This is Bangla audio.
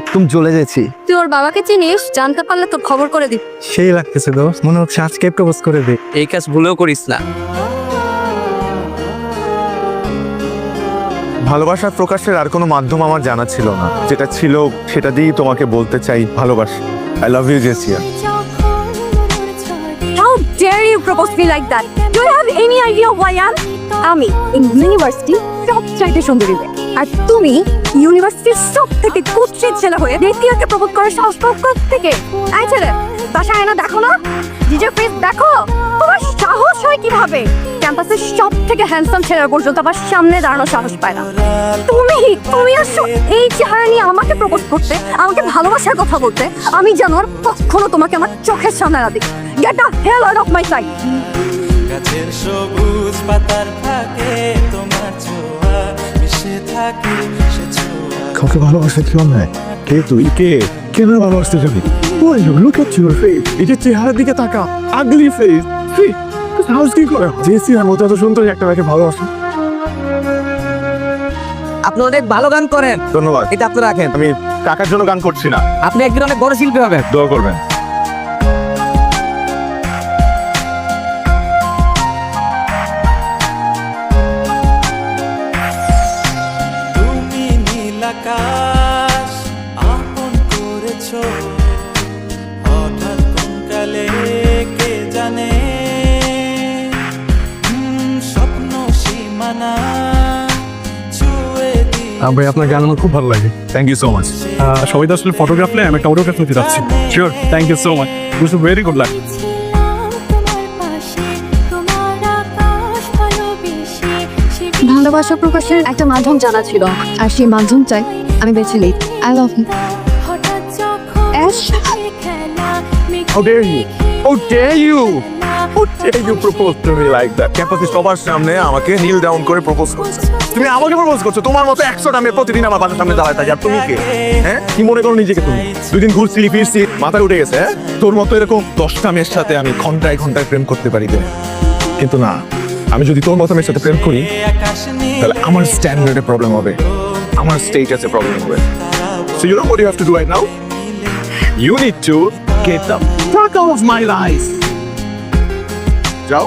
একদম চলে গেছি। তুই ওর বাবাকে চিনিস? জানতে পারলে তোর খবর করে দিবি। সেই লাগতেছে দোষ মনে হচ্ছে আজকে প্রপোজ করে দে এই কাজ ভুলেও করিস না। ভালোবাসার প্রকাশের আর কোনো মাধ্যম আমার জানা ছিল না। যেটা ছিল সেটা দিয়েই তোমাকে বলতে চাই ভালোবাসা। আই লাভ ইউ জেসিয়া dare you propose me like that? Do you have any idea who I am? আমি এই ইউনিভার্সিটি সব চাইতে সুন্দরী মেয়ে। আর তুমি ইউনিভার্সিটির সব থেকে কুৎসিত ছেলে হয়ে দ্বিতীয়কে প্রবোধ করার সাহস পাও থেকে আই ছেলে, বাসায় না দেখো না নিজের ফেস দেখো তোমার সাহস হয় কীভাবে ক্যাম্পাসের সব থেকে হ্যান্ডসাম ছেলেরা পর্যন্ত আমার সামনে দাঁড়ানোর সাহস পায় না। তুমি তুমি আসো এই চেহারা নিয়ে আমাকে প্রপোজ করতে আমাকে ভালোবাসার কথা বলতে আমি যেন আর কখনো তোমাকে আমার চোখের সামনে না দেখি। Get the hell out of my sight গাছের সবুজ পাতার ফাঁকে তোমার ছোঁয়া মিশে থাকে সে ছোঁয়া। কাউকে ভালোবাসতে কেউ নাই কে তুই? কে? কেন ভালোবাসতে যাবি? At your face? এই যে চেহারার দিকে তাকা আগলি ফেস সাহস কি করে? জেসিয়ার মতো এত সুন্দর একটা মেয়েকে ভালোবাসে। আপনি অনেক ভালো গান করেন। ধন্যবাদ। এটা আপনি রাখেন। আমি টাকার জন্য গান করছি না। আপনি একদিন অনেক বড় শিল্পী হবেন। দোয়া করবেন। তুমি নীল আকাশ আপন করেছ। হঠাৎ কোন কালে কে জানে? ভাই আপনার গান আমার খুব ভালো লাগে। থ্যাংক ইউ সো মাচ সবাই তো আসলে ফটোগ্রাফ নেই আমি একটা অটোগ্রাফ নিতে যাচ্ছি। Sure thank you so much wish very good luck ভালোবাসা প্রকাশের একটা মাধ্যম জানা ছিল আর সেই মাধ্যম চাই আমি বেছে নিই। I love you Ash How dare you? How dare you? How dare you propose to me like that? ক্যাম্পাসে সবার সামনে আমাকে নীল ডাউন করে প্রপোজ করছ তুমি আমাকে প্রপোজ করছ তোমার মতো একশোটা মেয়ে প্রতিদিন আমার বাসার সামনে দাঁড়ায় থাকে আর তুমি কে হ্যাঁ কি মনে করো নিজেকে তুমি দুদিন ঘুরছি ফিরছি মাথায় উঠে গেছে হ্যাঁ তোর মতো এরকম দশটা মেয়ের সাথে আমি ঘন্টায় ঘন্টায় প্রেম করতে পারি। কিন্তু না আমি যদি তোর মতো মেয়ের সাথে প্রেম করি তাহলে আমার স্ট্যান্ডার্ডে প্রবলেম হবে আমার স্টেটাসে প্রবলেম হবে So you know what you have to do right now? You need to get the fuck out of my life. যাও